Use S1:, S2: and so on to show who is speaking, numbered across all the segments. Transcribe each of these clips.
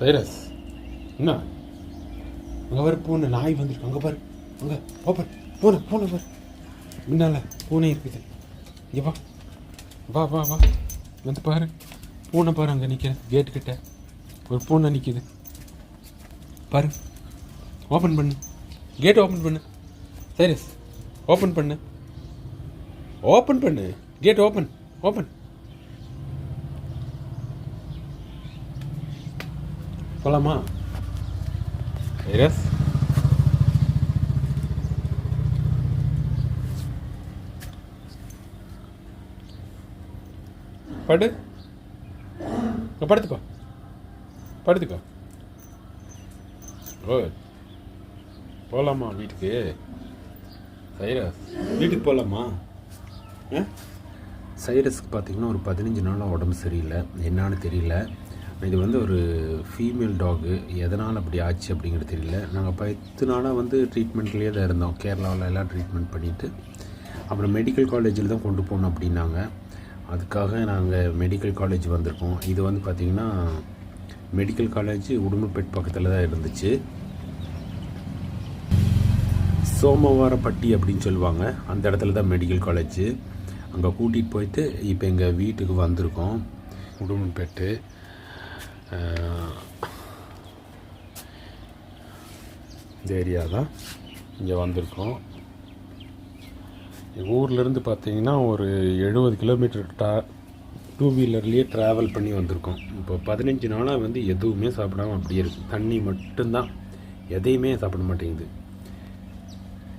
S1: Virus. என்ன? அங்கே பாரு பூனை நாய் வந்துருக்கு. அங்கே பாரு அங்கே ஓப்பன் பூனை பூனை பாரு. முன்னால் பூனை இருக்குது. இங்கே வா வா வா வா. வந்து பாரு. பூனை பாரு அங்கே நிற்கிறேன் கேட்டு கிட்ட. ஒரு பூனை நிற்கிது பாரு. ஓப்பன் பண்ணு. கேட் ஓப்பன் பண்ணு. சைரஸ் ஓப்பன் பண்ணு. ஓப்பன் பண்ணு. கேட் ஓப்பன் ஓப்பன் போலாமா சைரஸ் படு படுத்துக்கோ படுத்துக்கோ ஓ போகலாமா வீட்டுக்கு. சைரஸ் வீட்டுக்கு போகலாமா சைரஸ்க்கு பார்த்தீங்கன்னா ஒரு பதினஞ்சு நாளாக உடம்பு சரியில்லை. என்னான்னு தெரியல. இது வந்து ஒரு ஃபீமேல் டாகு எதனால் அப்படி ஆச்சு அப்படிங்கிறது தெரியல. நாங்கள் பத்து நாளாக வந்து ட்ரீட்மெண்ட்லேயே தான் இருந்தோம். கேரளாவில் எல்லாம் ட்ரீட்மெண்ட் பண்ணிவிட்டு அப்புறம் மெடிக்கல் காலேஜில் தான் கொண்டு போகணும் அப்படின்னாங்க. அதுக்காக நாங்கள் மெடிக்கல் காலேஜ் வந்திருக்கோம். இது வந்து பார்த்திங்கன்னா மெடிக்கல் காலேஜ் உடுமல்பேட் பக்கத்தில் தான் இருந்துச்சு. சோமவாரப்பட்டி அப்படின்னு சொல்லுவாங்க. அந்த இடத்துல தான் மெடிக்கல் காலேஜ் அங்கே கூட்டிகிட்டு போயிட்டு இப்போ எங்கள் வீட்டுக்கு வந்திருக்கோம். உடுமல்பேட்டு இந்த ஏரியா தான் இங்கே வந்திருக்கோம். எங்கள் ஊர்லேருந்து பார்த்தீங்கன்னா ஒரு எழுபது கிலோமீட்டர் டா டூ வீலர்லேயே ட்ராவல் பண்ணி வந்திருக்கோம். இப்போ பதினஞ்சு நாளாக வந்து எதுவுமே சாப்பிடாம அப்படியே இருக்குது தண்ணி மட்டும்தான். எதையுமே சாப்பிட மாட்டேங்குது.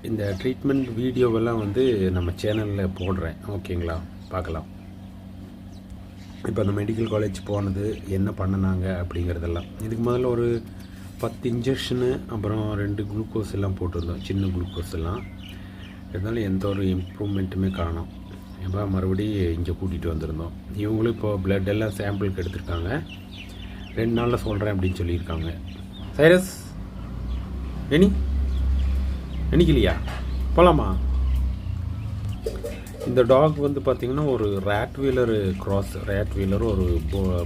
S1: இந்த ட்ரீட்மெண்ட் வீடியோவெல்லாம் வந்து நம்ம சேனலில் போடுறேன். ஓகேங்களா? பார்க்கலாம். இப்போ அந்த மெடிக்கல் காலேஜ் போனது என்ன பண்ணினாங்க அப்படிங்கிறதெல்லாம். இதுக்கு முதல்ல ஒரு பத்து இன்ஜெக்ஷனு அப்புறம் ரெண்டு குளுக்கோஸ் எல்லாம் போட்டிருந்தோம். சின்ன குளுக்கோஸ் எல்லாம். இருந்தாலும் எந்த ஒரு இம்ப்ரூவ்மெண்ட்டுமே காணும். இப்போ மறுபடியும் இங்கே கூட்டிகிட்டு வந்திருந்தோம். இவங்களும் இப்போ பிளட் எல்லாம் சாம்பிளுக்கு எடுத்திருக்காங்க. ரெண்டு நாளில் சொல்கிறேன் அப்படின்னு சொல்லியிருக்காங்க. Cyrus any? நினைக்கலையா போகலாமா இந்த டாக் வந்து பார்த்திங்கன்னா ஒரு rottweiler cross rate wheeler ஒரு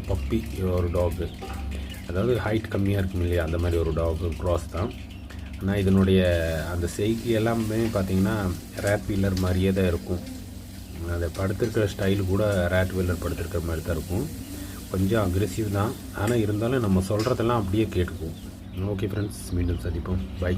S1: பப்பி ஒரு டாகு அதாவது ஹைட் கம்மியாக இருக்கும் இல்லையா? அந்த மாதிரி ஒரு டாக் க்ராஸ் தான். ஆனால் இதனுடைய அந்த செய்கி எல்லாமே பார்த்திங்கன்னா ரேட் வீலர் மாதிரியே தான் இருக்கும். அதை படுத்திருக்கிற ஸ்டைல் கூட ரேட் வீலர் படுத்திருக்கிற மாதிரி தான் இருக்கும். கொஞ்சம் அக்ரெசிவ் தான். ஆனால் இருந்தாலும் நம்ம சொல்கிறதெல்லாம் அப்படியே கேட்டுக்குவோம். ஓகே ஃப்ரெண்ட்ஸ் மீண்டும் சந்திப்போம். பை